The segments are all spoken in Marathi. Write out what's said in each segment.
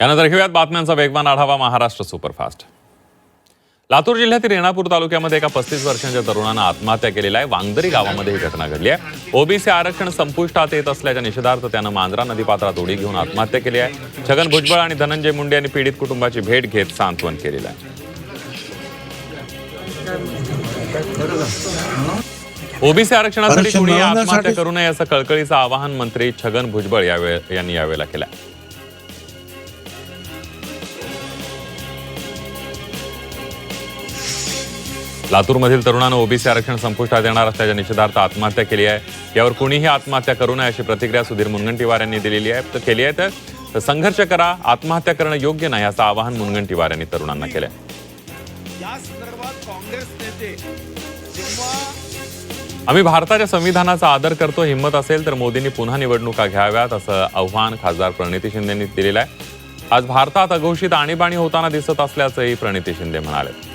यानंतर घेऊयात बातम्यांचा वेगवान आढावा महाराष्ट्र सुपरफास्ट. लातूर जिल्ह्यातील रेणापूर तालुक्यामध्ये एका पस्तीस वर्षांच्या तरुणानं आत्महत्या केलेला आहे. वांगदरी गावामध्ये ही घटना घडली आहे. ओबीसी आरक्षण संपुष्टात येत असल्याच्या निषेधार्थ त्यानं मांजरा नदीपात्रात उडी घेऊन आत्महत्या केली आहे. छगन भुजबळ आणि धनंजय मुंडे यांनी पीडित कुटुंबाची भेट घेत सांत्वन केलेलं आहे. ओबीसी आरक्षणासाठी आरक्षण कुणी आत्महत्या करू नये असं कळकळीचं आवाहन मंत्री छगन भुजबळ यांनी यावेळेला केलं लातूरमधील तरुणानं ओबीसी आरक्षण संपुष्टात येणार असल्याच्या निषेधार्थ आत्महत्या केली आहे. यावर कुणीही आत्महत्या करू नये अशी प्रतिक्रिया सुधीर मुनगंटीवार यांनी दिलेली आहे. तर केली आहे तर संघर्ष करा आत्महत्या करणं योग्य नाही असं आवाहन मुनगंटीवार यांनी तरुणांना केलं आहे. या संदर्भात काँग्रेस नेते जेव्हा आम्ही भारताच्या संविधानाचा आदर करतो हिंमत असेल तर मोदींनी पुन्हा निवडणुका घ्याव्यात असं आव्हान खासदार प्रणिती शिंदेंनी दिलेलं आहे. आज भारतात अघोषित आणीबाणी होताना दिसत असल्याचंही प्रणिती शिंदे म्हणाले.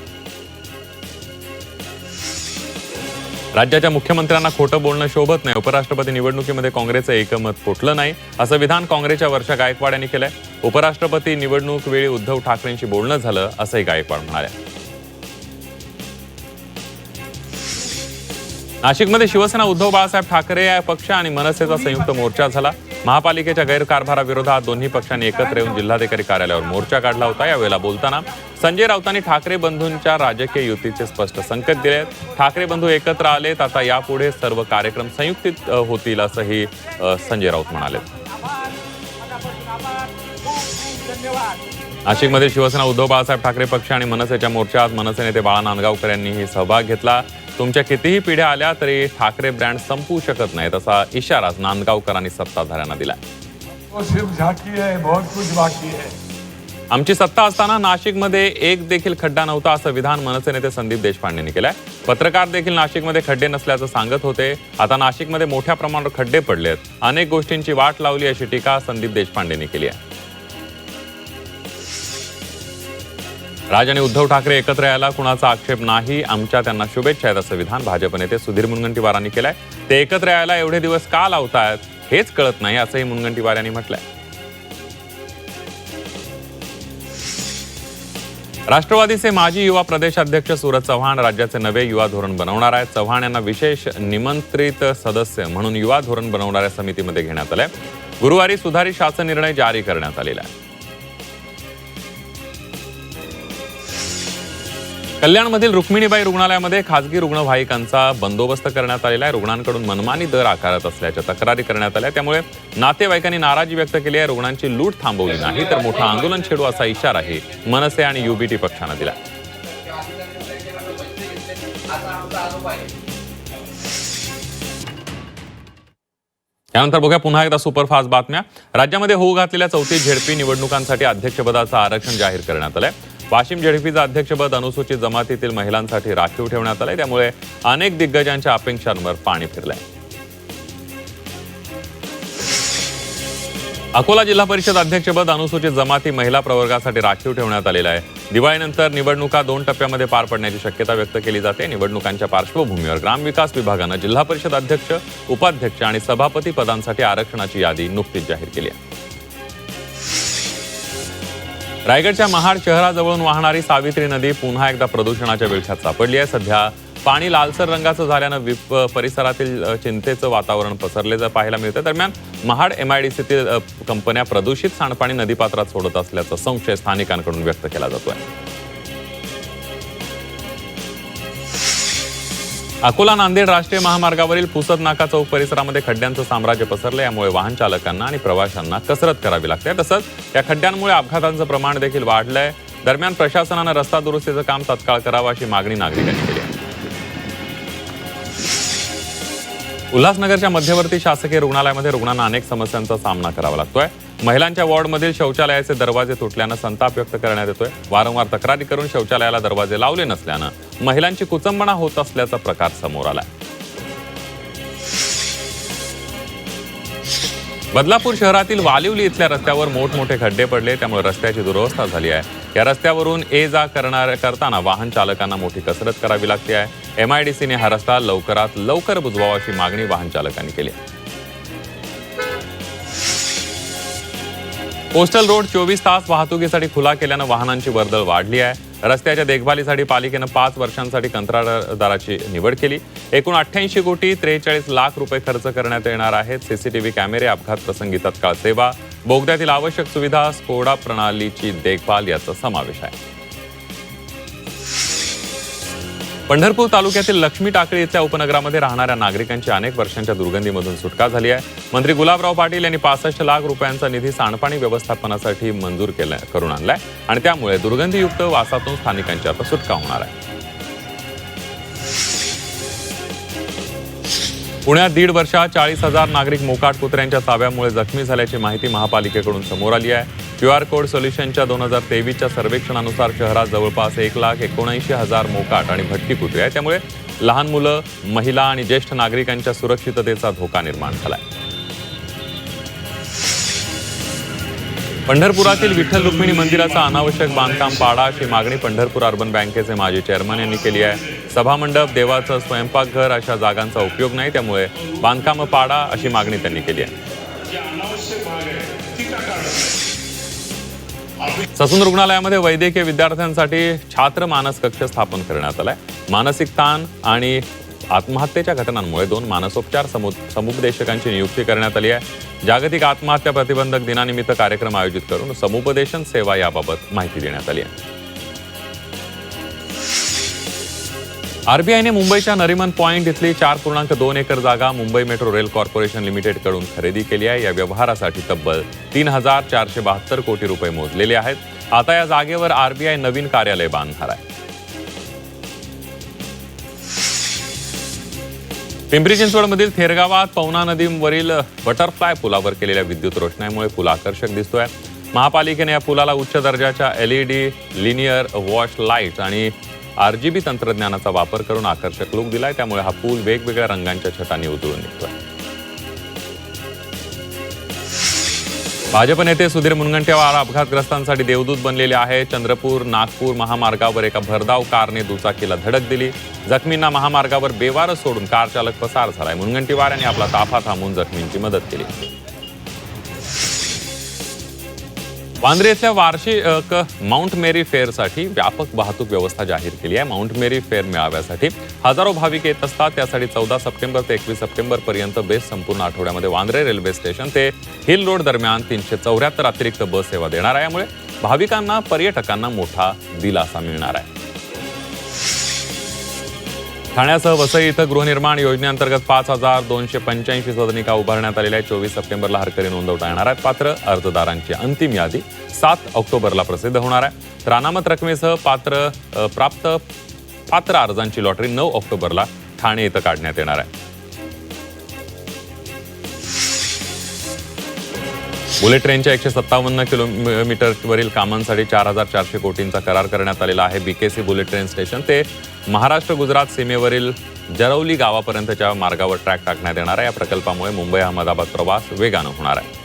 राज्याच्या मुख्यमंत्र्यांना खोटं बोलणं शोभत नाही. उपराष्ट्रपती निवडणुकीमध्ये काँग्रेसचं एकमत फुटलं नाही. असं विधान काँग्रेसच्या वर्षा गायकवाड यांनी केलंय. उपराष्ट्रपती निवडणूक वेळी उद्धव ठाकरेंशी बोलणं झालं असंही गायकवाड म्हणाले नाशिकमध्ये शिवसेना उद्धव बाळासाहेब ठाकरे या पक्ष आणि मनसेचा संयुक्त मोर्चा झाला. महापालिकेच्या गैरकारभाराविरोधात दोन्ही पक्षांनी एकत्र येऊन जिल्हाधिकारी कार्यालयावर मोर्चा काढला होता. यावेळेला बोलताना संजय राऊतांनी ठाकरे बंधूंच्या राजकीय युतीचे स्पष्ट संकेत दिले ठाकरे बंधू एकत्र आलेत आता यापुढे सर्व कार्यक्रम संयुक्तित होतील असंही संजय राऊत म्हणाले. नाशिकमध्ये शिवसेना उद्धव बाळासाहेब ठाकरे पक्ष आणि मनसेच्या मोर्चात मनसे नेते बाळा नांदगावकर यांनीही सहभाग घेतला. तुमच्या कितीही पिढ्या आल्या तरी ठाकरे ब्रँड संपू शकत नाहीत असा इशाराच नांदगावकरांनी सत्ताधाऱ्यांना दिला आमची सत्ता असताना नाशिकमध्ये एक देखील खड्डा नव्हता असं विधान मनसे नेते संदीप देशपांडेंनी केलंय. पत्रकार देखील नाशिकमध्ये खड्डे नसल्याचं सांगत होते. आता नाशिकमध्ये मोठ्या प्रमाणावर खड्डे पडलेत. अनेक गोष्टींची वाट लावली अशी टीका संदीप देशपांडेंनी केली आहे. राज आणि उद्धव ठाकरे एकत्र यायला कुणाचा आक्षेप नाही आमच्या त्यांना शुभेच्छा आहेत असं विधान भाजप नेते सुधीर मुनगंटीवारांनी केलंय. ते एकत्र यायला एवढे दिवस का लावतायत हेच कळत नाही असंही मुनगंटीवार यांनी म्हटलंय. राष्ट्रवादीचे माजी युवा प्रदेशाध्यक्ष सूरज चव्हाण राज्याचे नवे युवा धोरण बनवणार आहेत. चव्हाण यांना विशेष निमंत्रित सदस्य म्हणून युवा धोरण बनवणाऱ्या समितीमध्ये घेण्यात आलंय. गुरुवारी सुधारित शासन निर्णय जारी करण्यात आलेला आहे. कल्याणमधील रुक्मिणीबाई रुग्णालयामध्ये खासगी रुग्णवाहिकांचा बंदोबस्त करण्यात आलेला आहे. रुग्णांकडून मनमानी दर आकारत असल्याच्या तक्रारी करण्यात आल्या. त्यामुळे नातेवाईकांनी नाराजी व्यक्त केली आहे. रुग्णांची लूट थांबवली नाही तर मोठं आंदोलन छेडू असा इशाराही मनसे आणि युबीटी पक्षानं दिला. त्यानंतर बघूया पुन्हा एकदा सुपरफास्ट बातम्या. राज्यामध्ये होऊ घातलेल्या चौथी झेडपी निवडणुकांसाठी अध्यक्षपदाचं आरक्षण जाहीर करण्यात आलंय. वाशिम झेडपीचं अध्यक्षपद अनुसूचित जमातीतील महिलांसाठी राखीव ठेवण्यात आलंय. त्यामुळे अनेक दिग्गजांच्या अपेक्षांवर पाणी फिरलंय. अकोला जिल्हा परिषद अध्यक्षपद अनुसूचित जमाती महिला प्रवर्गासाठी राखीव ठेवण्यात आलेलं आहे. दिवाळीनंतर निवडणुका दोन टप्प्यामध्ये पार पडण्याची शक्यता व्यक्त केली जाते. निवडणुकांच्या पार्श्वभूमीवर ग्रामविकास विभागानं जिल्हा परिषद अध्यक्ष उपाध्यक्ष आणि सभापती पदांसाठी आरक्षणाची यादी नुकतीच जाहीर केली आहे. रायगडच्या महाड शहराजवळून वाहणारी सावित्री नदी पुन्हा एकदा प्रदूषणाच्या विळख्यात सापडली आहे. सध्या पाणी लालसर रंगाचं झाल्यानं विप परिसरातील चिंतेचं वातावरण पसरलेलं पाहायला मिळतं. दरम्यान महाड एमआयडीसीतील अ, कंपन्या प्रदूषित सांडपाणी नदीपात्रात सोडत असल्याचा संशय स्थानिकांकडून व्यक्त केला जातोय. अकोला नांदेड राष्ट्रीय महामार्गावरील पुसद नाका चौक परिसरामध्ये खड्ड्यांचं साम्राज्य पसरलं यामुळे वाहन चालकांना आणि प्रवाशांना कसरत करावी लागते. तसंच या खड्ड्यांमुळे अपघातांचं प्रमाण देखील वाढलंय. दरम्यान प्रशासनानं रस्ता दुरुस्तीचं काम तत्काळ करावं अशी मागणी नागरिकांनी उल्हासनगरच्या मध्यवर्ती शासकीय रुग्णालयामध्ये रुग्णांना अनेक समस्यांचा सामना करावा लागतोय. महिलांच्या वॉर्डमधील शौचालयाचे दरवाजे तुटल्यानं संताप व्यक्त करण्यात येतोय. वारंवार तक्रारी करून शौचालयाला दरवाजे लावले नसल्यानं महिलांची कुचंबणा होत असल्याचा प्रकार समोर आलाय. बदलापूर शहरातील वालिवली इथल्या रस्त्यावर मोठमोठे खड्डे पडले त्यामुळे रस्त्याची दुरवस्था झाली आहे. या रस्त्यावरून ये जा करणार करताना वाहन चालकांना मोठी कसरत करावी लागते आहे. एमआयडीसीने हा रस्ता लवकरात लवकर बुजवावा अशी मागणी वाहन चालकांनी केली. आहे कोस्टल रोड चोवीस तास वाहतुकीसाठी खुला केल्यानं वाहनांची वर्दळ वाढली आहे. रस्त्याच्या देखभालीसाठी पालिकेनं पाच वर्षांसाठी कंत्राटदाराची निवड केली. एकूण अठ्ठ्याऐंशी कोटी त्रेचाळीस लाख रुपये खर्च करण्यात येणार आहेत. सीसीटीव्ही कॅमेरे अपघात प्रसंगी तत्काळ सेवा बोगद्यातील आवश्यक सुविधा स्कोडा प्रणालीची देखभाल याचा समावेश आहे. पंढरपूर तालुक्यातील लक्ष्मी टाकळी इथल्या उपनगरामध्ये राहणाऱ्या नागरिकांची अनेक वर्षांच्या दुर्गंधीमधून सुटका झाली आहे. मंत्री गुलाबराव पाटील यांनी पासष्ट लाख रुपयांचा निधी सांडपाणी व्यवस्थापनासाठी मंजूर केला करून आणलाय. आणि त्यामुळे दुर्गंधीयुक्त वासातून स्थानिकांची आता सुटका होणार आहे. पुण्यात दीड वर्षात चाळीस हजार नागरिक मोकाट कुत्र्यांच्या ताब्यामुळे जखमी झाल्याची माहिती महापालिकेकडून समोर आली आहे. क्यू आर कोड सोल्युशनच्या दोन हजार तेवीसच्या सर्वेक्षणानुसार शहरात जवळपास एक लाख एकोणऐंशी हजार मोकाट आणि भटकी कुत्रे आहेत. त्यामुळे लहान मुलं महिला आणि ज्येष्ठ नागरिकांच्या सुरक्षिततेचा धोका निर्माण झाला आहे पंढरपुरातील विठ्ठल रुक्मिणी मंदिराचं अनावश्यक बांधकाम पाडा अशी मागणी पंढरपूर अर्बन बँकेचे माजी चेअरमन यांनी केली आहे. सभामंडप देवाचं स्वयंपाकघर अशा जागांचा उपयोग नाही त्यामुळे बांधकाम पाडा अशी मागणी त्यांनी केली आहे. ससून रुग्णालयामध्ये वैद्यकीय विद्यार्थ्यांसाठी छात्र मानस कक्ष स्थापन करण्यात आलाय. मानसिक ताण आणि आत्महत्येच्या घटनांमुळे दोन मानसोपचार समुपदेशकांची नियुक्ती करण्यात आली आहे. जागतिक आत्महत्या प्रतिबंधक दिनानिमित्त कार्यक्रम आयोजित करून समुपदेशन सेवा याबाबत माहिती देण्यात आली आहे. आरबीआयने मुंबईच्या नरिमन पॉइंट इथली चार पूर्णांक दोन एकर जागा मुंबई मेट्रो रेल कॉर्पोरेशन लिमिटेडकडून खरेदी केली आहे. या व्यवहारासाठी तब्बल तीन हजार चारशे बहात्तर कोटी रुपये मोजलेले आहेत. आता या जागेवर आरबीआय नवीन कार्यालय बांधणार आहे. पिंपरी चिंचवडमधील थेरगावात पवना नदीवरील बटरफ्लाय पुलावर केलेल्या विद्युत रोषणाईमुळे पूल आकर्षक दिसतोय. महापालिकेने या पुलाला उच्च दर्जाच्या एलईडी लिनियर वॉश लाईट्स आणि आरजीबी तंत्रज्ञानाचा वापर करून आकर्षक लुक दिलाय. त्यामुळे हा पूल वेगवेगळ्या रंगांच्या छटांनी उजळून निघतोय. भाजप नेते सुधीर मुनगंटीवार अपघातग्रस्तांसाठी देवदूत बनलेले आहे. चंद्रपूर नागपूर महामार्गावर एका भरधाव कारने दुचाकीला धडक दिली. जखमींना महामार्गावर बेवारस सोडून कार चालक पसार झालाय. मुनगंटीवार यांनी आपला ताफा थांबून जखमींची मदत केली. वांद्रे इथल्या वार्षिक माउंट मेरी फेअरसाठी व्यापक वाहतूक व्यवस्था जाहीर केली आहे. माउंट मेरी फेअर मेळाव्यासाठी हजारो भाविक येत असतात. त्यासाठी चौदा सप्टेंबर ते एकवीस सप्टेंबर पर्यंत बेस्ट संपूर्ण आठवड्यामध्ये वांद्रे रेल्वे स्टेशन ते हिल रोड दरम्यान तीनशे चौऱ्याहत्तर अतिरिक्त बस सेवा देणार आहे. यामुळे भाविकांना पर्यटकांना मोठा दिलासा मिळणार आहे. ठाण्यासह वसई इथं गृहनिर्माण योजनेअंतर्गत पाच हजार दोनशे पंच्याऐंशी सदनिका उभारण्यात आलेल्या चोवीस सप्टेंबरला हरकरी नोंदवता येणार आहेत. पात्र अर्जदारांची अंतिम यादी सात ऑक्टोबरला प्रसिद्ध होणार आहे. तर अनामत रकमेसह पात्र प्राप्त पात्र अर्जांची लॉटरी नऊ ऑक्टोबरला ठाणे इथं काढण्यात येणार आहे. बुलेट ट्रेनच्या एकशे सत्तावन्न किलोमीटरवरील कामांसाठी चार हजार चारशे कोटींचा करार करण्यात आलेला आहे बीकेसी बुलेट ट्रेन स्टेशन. ते महाराष्ट्र गुजरात सीमेवरील जरवली गावापर्यंतच्या मार्गावर ट्रॅक टाकण्यात येणार आहे. या प्रकल्पामुळे मुंबई अहमदाबाद प्रवास वेगानं होणार आहे.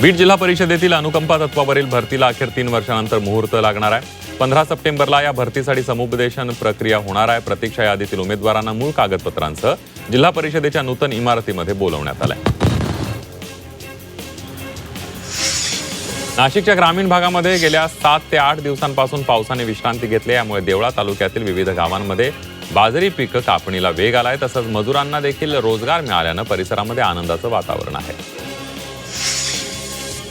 बीड जिल्हा परिषदेतील अनुकंपा तत्वावरील भरतीला अखेर तीन वर्षानंतर मुहूर्त लागणार आहे. पंधरा सप्टेंबरला या भरतीसाठी समुपदेशन प्रक्रिया होणार आहे. प्रतीक्षा यादीतील उमेदवारांना मूळ कागदपत्रांसह जिल्हा परिषदेच्या नूतन इमारतीमध्ये बोलवण्यात आलंय. नाशिकच्या ग्रामीण भागामध्ये गेल्या सात ते आठ दिवसांपासून पावसाने विश्रांती घेतली यामुळे देवळा तालुक्यातील विविध गावांमध्ये बाजरी पिकं कापणीला वेग आलाय. तसंच मजुरांना देखील रोजगार मिळाल्यानं परिसरामध्ये आनंदाचं वातावरण आहे.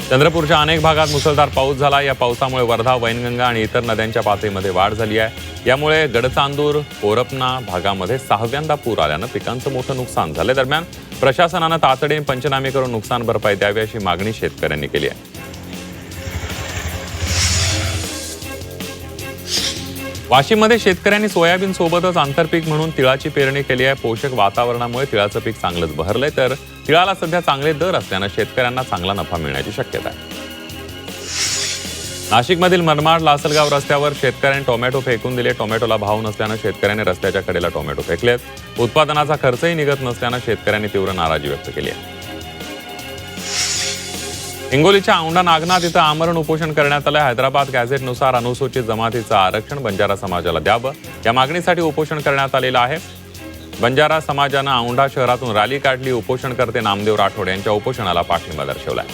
चंद्रपूरच्या अनेक भागात मुसळधार पाऊस झाला. या पावसामुळे वर्धा वैनगंगा आणि इतर नद्यांच्या पातळीमध्ये वाढ झाली आहे. यामुळे गडचांदूर कोरपना भागामध्ये सहाव्यांदा पूर आल्यानं पिकांचं मोठं नुकसान झालं दरम्यान प्रशासनानं तातडीने पंचनामे करून नुकसान भरपाई द्यावी अशी मागणी शेतकऱ्यांनी केली आहे. वाशिममध्ये शेतकऱ्यांनी सोयाबीन सोबतच आंतरपीक म्हणून तिळाची पेरणी केली आहे. पोषक वातावरणामुळे तिळाचं पीक चांगलंच बहरलंय. तर तिळाला सध्या चांगले दर असल्यानं शेतकऱ्यांना चांगला नफा मिळण्याची शक्यता आहे. नाशिकमधील मनमाड लासलगाव रस्त्यावर शेतकऱ्यांनी टोमॅटो फेकून दिले. टोमॅटोला भाव नसल्यानं शेतकऱ्यांनी रस्त्याच्या कडेला टोमॅटो फेकलेत. उत्पादनाचा खर्चही निघत नसल्यानं शेतकऱ्यांनी तीव्र नाराजी व्यक्त केली आहे. हिंगोलीच्या औंढा नागनाथ इथं आमरण उपोषण करण्यात आलं हैदराबाद गॅझेटनुसार अनुसूचित जमातीचं आरक्षण बंजारा समाजाला द्यावं. या मागणीसाठी उपोषण करण्यात आलेलं आहे. बंजारा समाजानं औंढा शहरातून रॅली काढली. उपोषणकर्ते नामदेव राठोड यांच्या उपोषणाला पाठिंबा दर्शवलाय.